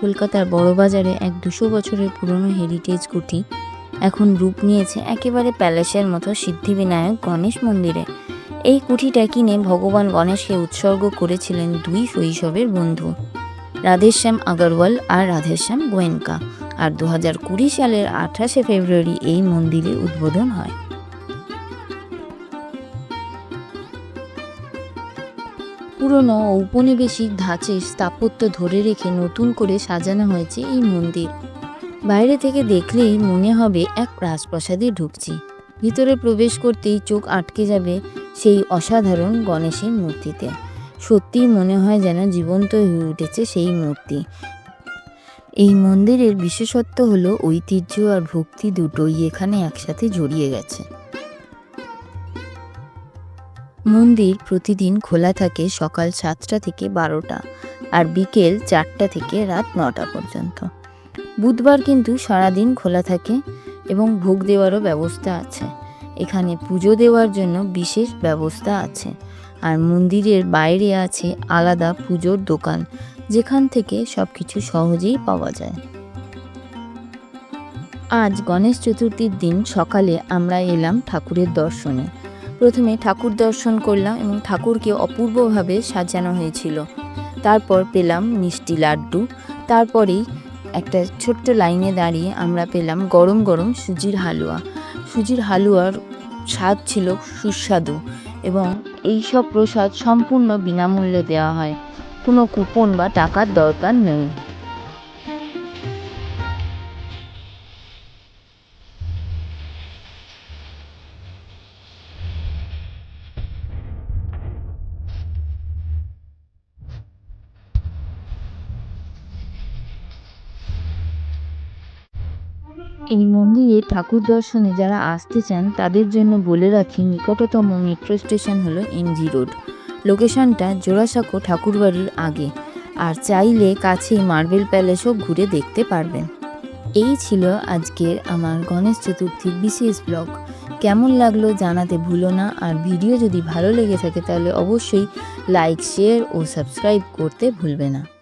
কলকাতার বড়বাজারে এক দুশো বছরের পুরনো হেরিটেজ কুঠি এখন রূপ নিয়েছে একেবারে প্যালেসের মতো সিদ্ধিবিনায়ক গণেশ মন্দিরে। এই কুঠিটা কিনে ভগবান গণেশকে উৎসর্গ করেছিলেন দুই শৈশবের বন্ধু, রাধেশ্যাম আগরওয়াল আর রাধেশ্যাম গোয়েঙ্কা আর দু কুড়ি সালের আঠাশে ফেব্রুয়ারি এই মন্দিরে উদ্বোধন হয়। পুরনো ঔপনিবেশিক ধাঁচের স্থাপত্য ধরে রেখে নতুন করে সাজানো হয়েছে এই মন্দির। বাইরে থেকে দেখলেই মনে হবে এক রাজপ্রাসাদে ঢুকছি। ভিতরে প্রবেশ করতেই চোখ আটকে যাবে সেই অসাধারণ গণেশের মূর্তিতে। সত্যিই মনে হয় যেন জীবন্ত হয়ে উঠেছে সেই মূর্তি। এই মন্দিরের বিশেষত্ব হলো ঐতিহ্য আর ভক্তি দুটোই এখানে একসাথে জড়িয়ে গেছে। মন্দির প্রতিদিন খোলা থাকে সকাল সাতটা থেকে বারোটা আর বিকেল চারটা থেকে রাত নটা পর্যন্ত। বুধবার কিন্তু সারাদিন খোলা থাকে এবং ভোগ দেওয়ারও ব্যবস্থা আছে। এখানে পুজো দেওয়ার জন্য বিশেষ ব্যবস্থা আছে। আর মন্দিরের বাইরে আছে আলাদা পুজোর দোকান, যেখান থেকে সব কিছু সহজেই পাওয়া যায়। আজ গণেশ চতুর্থীর দিন সকালে আমরা এলাম ঠাকুরের দর্শনে। প্রথমে ঠাকুর দর্শন করলাম এবং ঠাকুরকে অপূর্বভাবে সাজানো হয়েছিল। তারপর পেলাম মিষ্টি লাড্ডু। তারপরেই একটা ছোট্ট লাইনে দাঁড়িয়ে আমরা পেলাম গরম গরম সুজির হালুয়া। সুজির হালুয়ার স্বাদ ছিল সুস্বাদু এবং এই সব প্রসাদ সম্পূর্ণ বিনামূল্যে দেওয়া হয়। কোনো কুপন বা টাকার দরকার নেই। এই মন্দিরে ঠাকুর দর্শনে যারা আসতে চান, তাদের জন্য বলে রাখি, নিকটতম মেট্রো স্টেশন হলো এমজি রোড। লোকেশনটা জোড়াসাঁকো ঠাকুরবাড়ির আগে। আর চাইলে কাছেই মার্বেল প্যালেসও ঘুরে দেখতে পারবেন। এই ছিল আজকের আমার গণেশ চতুর্থীর বিশেষ ব্লগ। কেমন লাগল জানাতে ভুলো না। আর ভিডিও যদি ভালো লেগে থাকে, তাহলে অবশ্যই লাইক, শেয়ার ও সাবস্ক্রাইব করতে ভুলবে না।